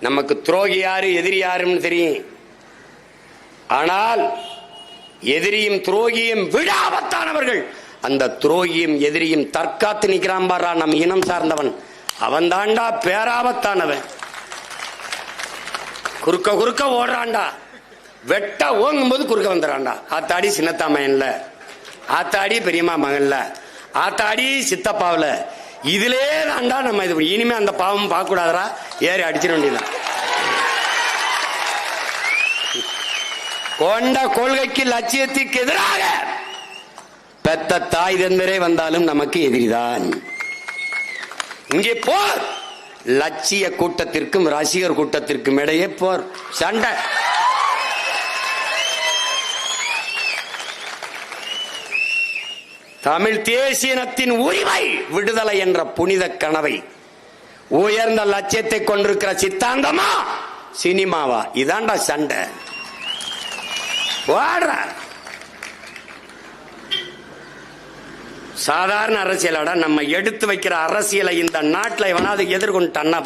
நமக்கு துரோகி யாரு எதிரி யாருன்னு தெரியும். ஆனால் எதிரியும் துரோகியும் விடாபத்தானவர்கள். அந்த துரோகியும் எதிரியும் தற்காத்து நிற்கிறான் பாரா நம் இனம் சார்ந்தவன். அவன் தாண்டா பேராபத்தானவன். குறுக்க குறுக்க ஓடுறான்டா. வெட்ட ஓங்கும் போது குறுக்க வந்துடுறான்டா. ஆத்தாடி சின்னத்தா மகன்ல. ஆத்தாடி பெரியம்மா மகன்ல. ஆத்தாடி சித்தப்பாவில். இதிலே தாண்டா நம்ம இது இனிமே அந்த பாவம் பார்க்க கூடாதரா ஏறி அடிச்சிட வேண்டியதான் கொண்ட கொள்கைக்கு லட்சியத்திற்கு எதிராக பெத்த தாய் தந்தரே வந்தாலும் நமக்கு எதிரிதான். இங்கே போர். லட்சிய கூட்டத்திற்கும் ரசிகர் கூட்டத்திற்கும் இடையே போர். சண்டை. தமிழ் தேசியனத்தின் உரிமை விடுதலை என்ற புனித கனவை. உயர்ந்த லட்சியத்தை கொண்டிருக்கிற சித்தாந்தமா? சினிமாவா? இதாண்டா சண்டை. சாதாரண அரசியலோட நம்ம எடுத்து வைக்கிற அரசியலை இந்த நாட்டில் எவனாவது எதிர்கொண்டு அண்ணா